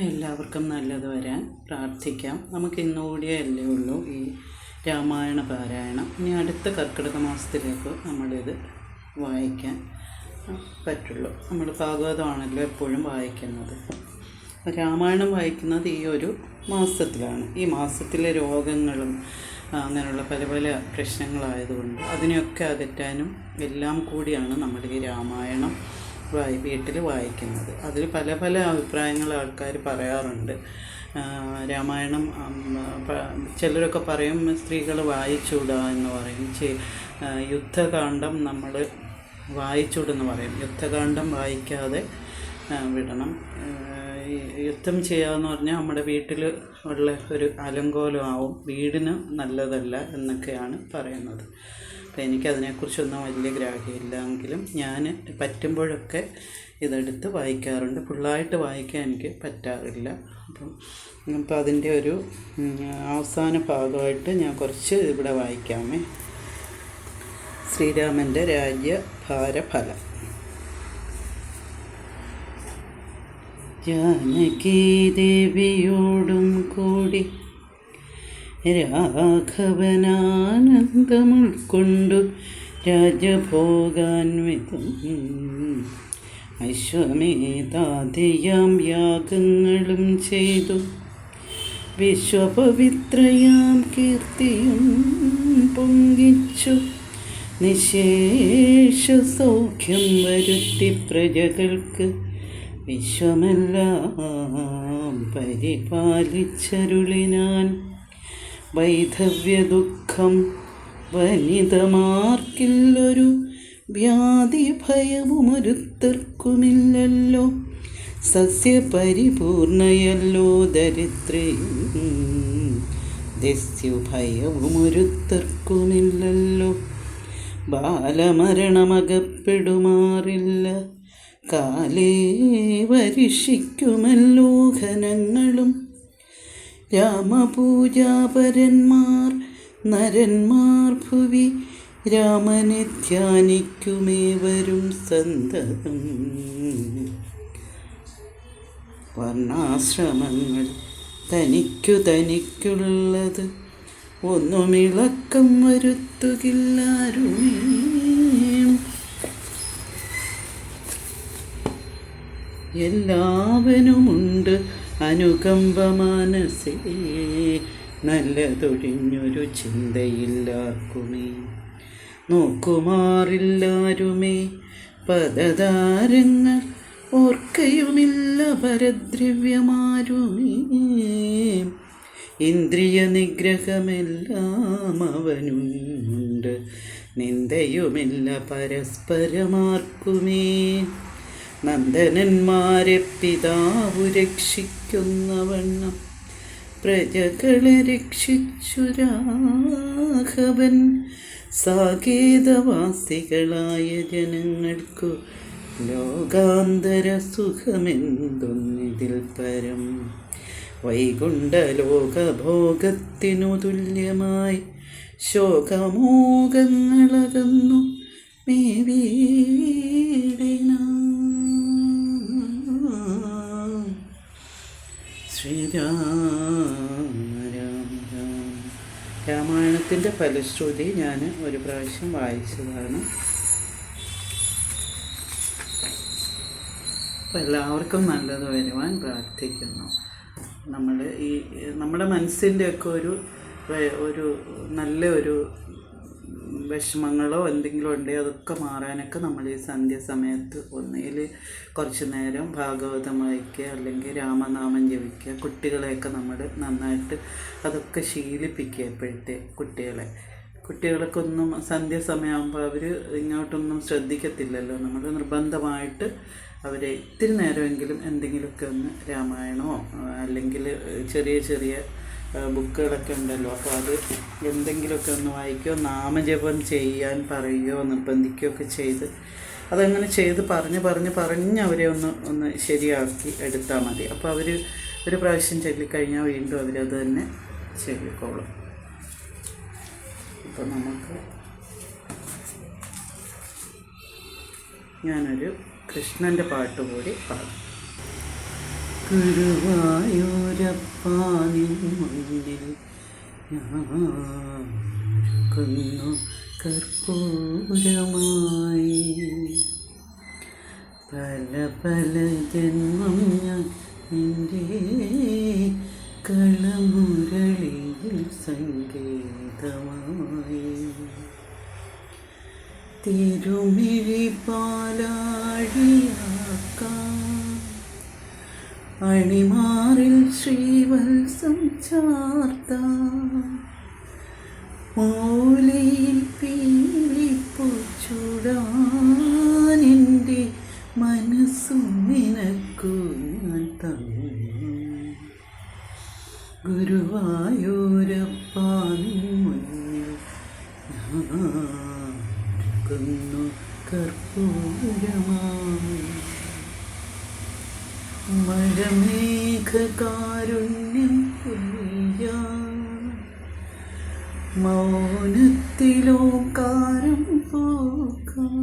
എല്ലാവർക്കും നല്ലത് വരാൻ പ്രാർത്ഥിക്കാം. നമുക്ക് ഇന്നുകൂടിയേ അല്ലേ ഉള്ളൂ ഈ രാമായണ പാരായണം. ഇനി അടുത്ത കർക്കിടക മാസത്തിലേക്ക് നമ്മളിത് വായിക്കാൻ പറ്റുള്ളൂ. നമ്മൾ ഭാഗവതമാണല്ലോ എപ്പോഴും വായിക്കുന്നത്. രാമായണം വായിക്കുന്നത് ഈ ഒരു മാസത്തിലാണ്. ഈ മാസത്തിലെ രോഗങ്ങളും അങ്ങനെയുള്ള പല പല പ്രശ്നങ്ങളായതുകൊണ്ട് അതിനെയൊക്കെ അകറ്റാനും എല്ലാം കൂടിയാണ് നമ്മുടെ ഈ രാമായണം. വായി വീട്ടിൽ വായിക്കുന്നത്. അതിൽ പല പല അഭിപ്രായങ്ങൾ ആൾക്കാർ പറയാറുണ്ട്. രാമായണം ചിലരൊക്കെ പറയും സ്ത്രീകൾ വായിച്ചൂടാ എന്ന് പറയും. യുദ്ധകാന്ഡം നമ്മൾ വായിച്ചൂടെന്ന് പറയും. യുദ്ധകാന്ഡം വായിക്കാതെ വിടണം. യുദ്ധം ചെയ്യാന്ന് പറഞ്ഞാൽ നമ്മുടെ വീട്ടിൽ ഉള്ള ഒരു അലങ്കോലമാവും. വീടിന് നല്ലതല്ല എന്നൊക്കെയാണ് പറയുന്നത്. എനിക്കതിനെക്കുറിച്ചൊന്നും വലിയ ഗ്രാഹ്യമില്ല എങ്കിലും ഞാൻ പറ്റുമ്പോഴൊക്കെ ഇതെടുത്ത് വായിക്കാറുണ്ട്. ഫുള്ളായിട്ട് വായിക്കാൻ എനിക്ക് പറ്റാറില്ല. അപ്പം അപ്പം അതിന്റെ ഒരു അവസാന ഭാഗമായിട്ട് ഞാൻ കുറച്ച് ഇവിടെ വായിക്കാമേ. ശ്രീരാമന്റെ രാജ്യഭാരഫലം. ജാനകി ദേവിയോടും കൂടി രാഘവനാനന്ദം ഉൾക്കൊണ്ടു രാജഭോഗാൻവിതം അശ്വമേധാദിയാം യാഗങ്ങളും ചെയ്തു. വിശ്വപവിത്രയാം കീർത്തിയും പൊങ്കിച്ചു. നിശേഷ സൗഖ്യം വരുത്തി പ്രജകൾക്ക് വിശ്വമെല്ലാം പരിപാലിച്ചരുളിനാൻ. വൈധവ്യ ദുഃഖം വനിതമാർക്കില്ലൊരു വ്യാധി ഭയവുമൊരുത്തർക്കുമില്ലല്ലോ സസ്യപരിപൂർണയല്ലോ ദരിദ്രയും ദസ്യു ഭയവുമൊരുത്തർക്കുമില്ലല്ലോ ബാലമരണമകപ്പെടുമാറില്ല കാലേ വരിഷിക്കുമല്ലോ ഘനങ്ങളും രാമപൂജാപരന്മാർ നരന്മാർ ഭുവി രാമനെ ധ്യാനിക്കുമേവരും സന്തതം. വർണാശ്രമങ്ങൾ തനിക്കു തനിക്കുള്ളത് ഒന്നുമിളക്കം വരുത്തുകില്ലാരുമേ. എല്ലാവനുമുണ്ട് അനുകമ്പ മനസ്സേ നല്ലതൊഴിഞ്ഞൊരു ചിന്തയില്ലാർക്കുമേ നോക്കുമാറില്ലാരുമേ പദതാരങ്ങൾ ഓർക്കയുമില്ല പരദ്രവ്യമാരുമേ. ഇന്ദ്രിയ നിഗ്രഹമെല്ലാം അവനുണ്ട് നിന്ദയുമില്ല പരസ്പരമാർക്കുമേ. നന്ദനന്മാരെ പിതാവു രക്ഷിക്കുന്നവണ്ണം. പ്രജകളെ രക്ഷിച്ചു രാഘവൻ സാകേതവാസികളായ ജനങ്ങൾക്കു ലോകാന്തര സുഖമെന്തൊന്നിതിൽ പരം. വൈകുണ്ഠലോകഭോഗത്തിനു തുല്യമായി ശോകമോകങ്ങളകന്നു മേവീടിനാം ശ്രീരാമ രാമ രാമ രാമായണത്തിന്റെ ഫലശ്രുതി ഞാൻ ഒരു പ്രാവശ്യം വായിച്ചതാണ്. അപ്പോൾ എല്ലാവർക്കും നല്ലത് വരുവാൻ പ്രാർത്ഥിക്കുന്നു. നമ്മൾ ഈ നമ്മുടെ മനസ്സിന്റെയൊക്കെ ഒരു ഒരു നല്ല ഒരു വിഷമങ്ങളോ എന്തെങ്കിലും ഉണ്ടെങ്കിൽ അതൊക്കെ മാറാനൊക്കെ നമ്മൾ ഈ സന്ധ്യാസമയത്ത് ഒന്നുകിൽ കുറച്ച് നേരം ഭാഗവതം വായിക്കുക അല്ലെങ്കിൽ രാമനാമം ജപിക്കുക കുട്ടികളെയൊക്കെ നമ്മൾ നന്നായിട്ട് അതൊക്കെ ശീലിപ്പിക്കുക ഇപ്പോഴത്തെ കുട്ടികളെ. കുട്ടികൾക്കൊന്നും സന്ധ്യാസമയമാകുമ്പോൾ അവർ ഇങ്ങോട്ടൊന്നും ശ്രദ്ധിക്കത്തില്ലല്ലോ. നമ്മൾ നിർബന്ധമായിട്ട് അവരെ ഇത്തിരി നേരമെങ്കിലും എന്തെങ്കിലുമൊക്കെ ഒന്ന് രാമായണമോ അല്ലെങ്കിൽ ചെറിയ ചെറിയ ബുക്കുകളൊക്കെ ഉണ്ടല്ലോ. അപ്പോൾ അത് എന്തെങ്കിലുമൊക്കെ ഒന്ന് വായിക്കുകയോ നാമജപം ചെയ്യാൻ പറയുകയോ നിർബന്ധിക്കുകയോ ഒക്കെ ചെയ്ത് അതങ്ങനെ ചെയ്ത് പറഞ്ഞ് പറഞ്ഞ് പറഞ്ഞ് അവരെ ഒന്ന് ഒന്ന് ശരിയാക്കി എടുത്താൽ മതി. അപ്പോൾ അവർ ഒരു പ്രാവശ്യം ചൊല്ലിക്കഴിഞ്ഞാൽ വീണ്ടും അവരത് തന്നെ ചൊല്ലിക്കോളും. അപ്പോൾ നമുക്ക് ഞാനൊരു കൃഷ്ണന്റെ പാട്ട് കൂടി പാടാം. ഗുരുവായൂരപ്പാനിൻ മുന്നിൽ ഞാനൊരുക്കുന്നു കർപ്പൂരമായി. പല പല ജന്മം ഞാൻ എന്റെ കളമുരളിയിൽ സംഗീതമായി തിരുമിഴി പാലാഴിയാക്കാം അണിമാറിൽ ശ്രീവത്സം ചാർത്ത മൂലയിൽ പീലിപ്പുച്ചുടാനെന്റെ മനസ്സും നിനക്കു ഞാൻ തന്നു മഴമേഘകാരുണ്യം പൊയ്യാൻ മൗനത്തിലോകാരം പോകാം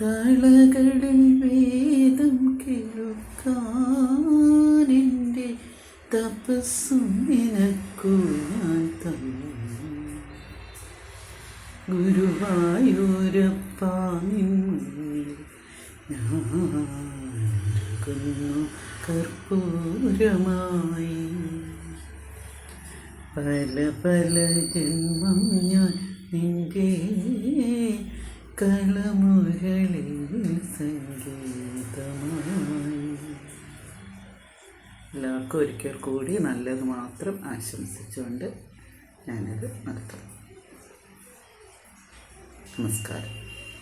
തളകളിൽ വേദം കേൾക്കാൻ എന്റെ തപസ്സും നിനക്കു ഞാൻ തന്നു. ഗുരുവായൂരപ്പ നിൻ മുന്നിൽ ഞാനൊരുക്കുന്നു കർപ്പൂരമായി പല പല ജന്മം ഞാൻ നിന്റെ കളമുരളിൽ സംഗീതമായി. എല്ലാവർക്കും ഒരിക്കൽ കൂടി നല്ലത് മാത്രം ആശംസിച്ചുകൊണ്ട് ഞാനിത് നിർത്തും നമസ്കാരം.